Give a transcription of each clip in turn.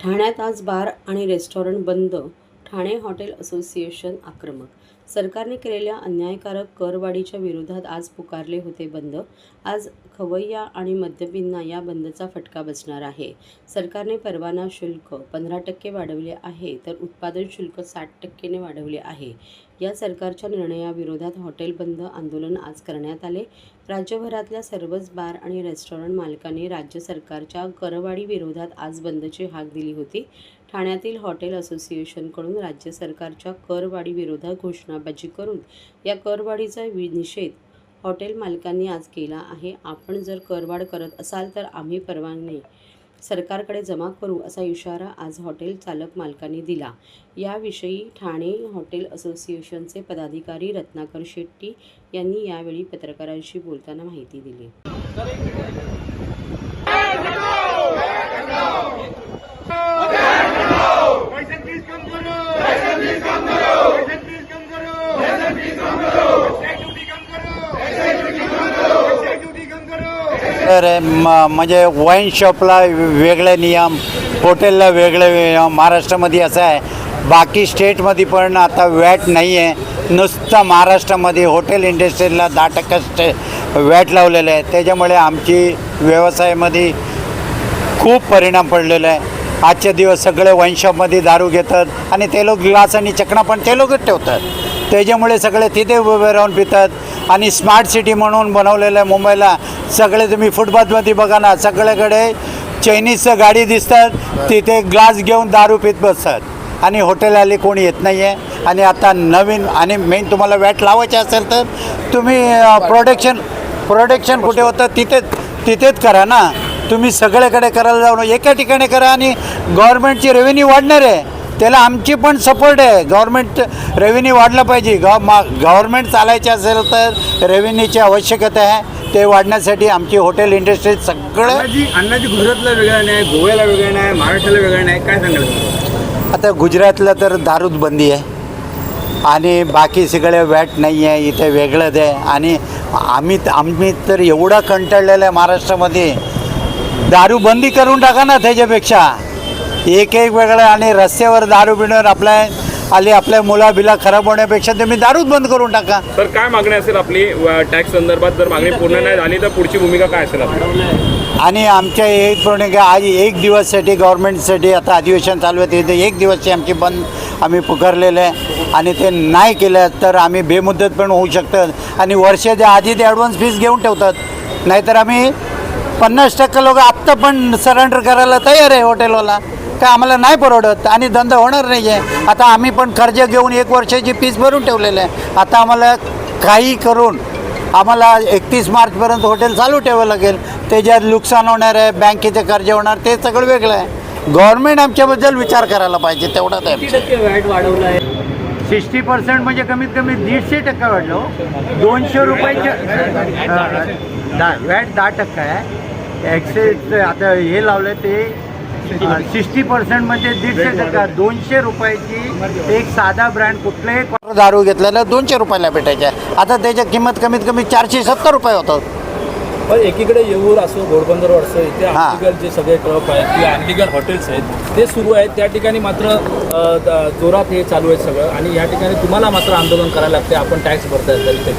ठाण्यात आज बार आणि रेस्टॉरंट बंद ठाणे हॉटेल असोसिएशन आक्रमक. सरकारने केलेल्या अन्यायकारक करवाढीच्या विरोधात आज पुकारले होते बंद. आज खवय्या आणि मद्यपींना या बंदचा फटका बसणार आहे. सरकारने परवाना शुल्क पंधरा टक्के वाढवले आहे तर उत्पादन शुल्क साठ टक्केने वाढवले आहे. या सरकारच्या निर्णयाविरोधात हॉटेल बंद आंदोलन आज करण्यात आले. राज्यभरातल्या सर्वच बार आणि रेस्टॉरंट मालकांनी राज्य सरकारच्या करवाढीविरोधात आज बंदची हाक दिली होती. ठाण्यातील हॉटेल असोसिएशनकडून राज्य सरकारच्या करवाढी विरोधात घोषणाबाजी करून या करवाढीचा वि निषेध हॉटेल मालकांनी आज केला आहे. आपण जर करवाढ करत असाल तर आम्ही परवानगी सरकारकडे जमा करू असा इशारा आज हॉटेल चालक मालकांनी दिला. याविषयी ठाणे हॉटेल असोसिएशनचे पदाधिकारी रत्नाकर शेट्टी यांनी यावेळी पत्रकारांशी बोलताना माहिती दिली पैसे प्लीज कम करो पैसे प्लीज कम करो पैसे प्लीज कम करो पैसे प्लीज कम करो टॅक्स ड्युटी कम करो टॅक्स ड्युटी कम करो टॅक्स ड्युटी कम करो तर म- म्हणजे वाईन शॉपला वेगळे नियम हॉटेलला वेगळे नियम महाराष्ट्रामध्ये असं आहे. बाकी स्टेटमध्ये पण आता वॅट नाही आहे नुसतं महाराष्ट्रामध्ये हॉटेल इंडस्ट्रीला दहा टक्का स्टे वॅट लावलेलं आहे. त्याच्यामुळे आमची व्यवसायामध्ये खूप परिणाम पडलेला आहे. आजचे दिवस सगळे वाईनशॉपमध्ये दारू घेतात आणि ते लोक ग्लास आणि चकणा पण ते लोकच ठेवतात. त्याच्यामुळे सगळे तिथे उभे राहून पितात. आणि स्मार्ट सिटी म्हणून बनवलेलं आहे मुंबईला सगळे तुम्ही फुटपाथमध्ये बघा ना सगळ्याकडे चायनीजचं गाडी दिसतात तिथे ग्लास घेऊन दारू पित बसतात. आणि हॉटेल आले कोणी येत नाही आहे आणि आता नवीन आणि मेन तुम्हाला वॅट लावायचे असेल तर तुम्ही प्रोडक्शन प्रोडक्शन कुठे होतं तिथेच तिथेच करा ना. तुम्ही सगळ्याकडे करायला जाऊन एका ठिकाणी करा आणि गव्हर्नमेंटची रेव्हेन्यू वाढणार आहे. त्याला आमची पण सपोर्ट आहे. गव्हर्नमेंट रेव्हेन्यू वाढलं पाहिजे. गव मा गव्हर्मेंट चालायचे असेल तर रेव्हेन्यूची आवश्यकता आहे. ते वाढण्यासाठी आमची हॉटेल इंडस्ट्री सगळं अण्णाजी गुजरातला वेगळा नाही गोव्याला वेगळा नाही महाराष्ट्राला वेगळा नाही काय सांगाल? आता गुजरातला तर दारूच बंदी आहे. आणि बाकी सगळे वॅट नाही आहे इथे वेगळंच आहे. आणि आम्ही आम्ही तर एवढा कंटाळलेलं आहे महाराष्ट्रामध्ये. दारू बंदी करून टाका ना त्याच्यापेक्षा. एक एक वेगळं आणि रस्त्यावर दारू पिण्यावर आपल्या आली आपल्या मुला बिला खराब होण्यापेक्षा तुम्ही दारूच बंद करून टाका. तर काय मागणी असेल आपली? टॅक्स संदर्भात जर मागणी पूर्ण नाही झाली तर पुढची भूमिका काय असेल आपली? आणि आमच्या एक प्रमाणे का आज एक दिवससाठी गव्हर्नमेंटसाठी आता अधिवेशन चालू आहे तिथे एक दिवसची आमची बंद आम्ही पुकारलेलं आहे. आणि ते नाही केलं तर आम्ही बेमुदत पण होऊ शकतं. आणि वर्षाच्या आधी ते ॲडव्हान्स फीस घेऊन ठेवतात. नाहीतर आम्ही पन्नास टक्के लोक आत्ता पण सरेंडर करायला तयार आहे हॉटेलवाला काय आम्हाला नाही परवडत आणि धंदा होणार नाही आहे आता आम्ही पण कर्ज घेऊन एक वर्षाची फीस भरून ठेवलेलं आहे. आता आम्हाला काही करून आम्हाला एकतीस मार्चपर्यंत हॉटेल चालू ठेवावं लागेल. त्याच्यात नुकसान होणार आहे बँकेचे कर्ज होणार ते सगळं वेगळं आहे. गव्हर्नमेंट आमच्याबद्दल विचार करायला पाहिजे तेवढाच आहे सिक्स्टी पर्सेंट म्हणजे कमीत कमी दीडशे टक्का वाढलं हो. दोनशे रुपयाचे दा वॅट दहा टक्का आहे. ॲक्सेस आता हे लावलं ते सिक्स्टी पर्सेंट म्हणजे दीडशे टक्का दोनशे रुपयाची एक साधा ब्रँड कुठलाही दारू घेतलेला दोनशे रुपयाला भेटायच्या आता त्याच्या किंमत कमीत कमी चारशे सत्तर रुपये होतात पण एकीकडे येऊर असो घोडबंदर असो इथे हा. अनलिगल जे सगळे क्लब आहेत किंवा अनलिगल हॉटेल्स आहेत ते सुरू आहेत. त्या ठिकाणी मात्र जोरात हे चालू आहे सगळं. आणि या ठिकाणी तुम्हाला मात्र आंदोलन करायला लागते. आपण टॅक्स भरताय तरी ते.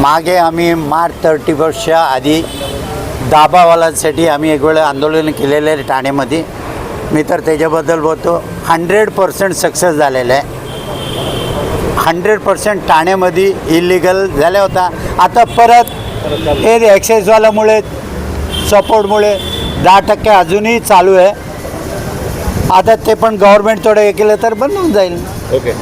मागे आम्ही मार्च थर्टी फर्स्टच्या आधी दाबावालांसाठी आम्ही एक वेळ आंदोलन केलेलं आहे ठाण्यामध्ये. मी तर त्याच्याबद्दल बोलतो हंड्रेड पर्सेंट सक्सेस झालेलं आहे. हंड्रेड पर्सेंट ठाण्यामध्ये इलिगल झाल्या होता. आता परत हे ॲक्सेसवाल्यामुळे सपोर्टमुळे दहा टक्के अजूनही चालू आहे. आता ते पण गव्हर्मेंट थोडं हे केलं तर बंद होऊन जाईल. ओके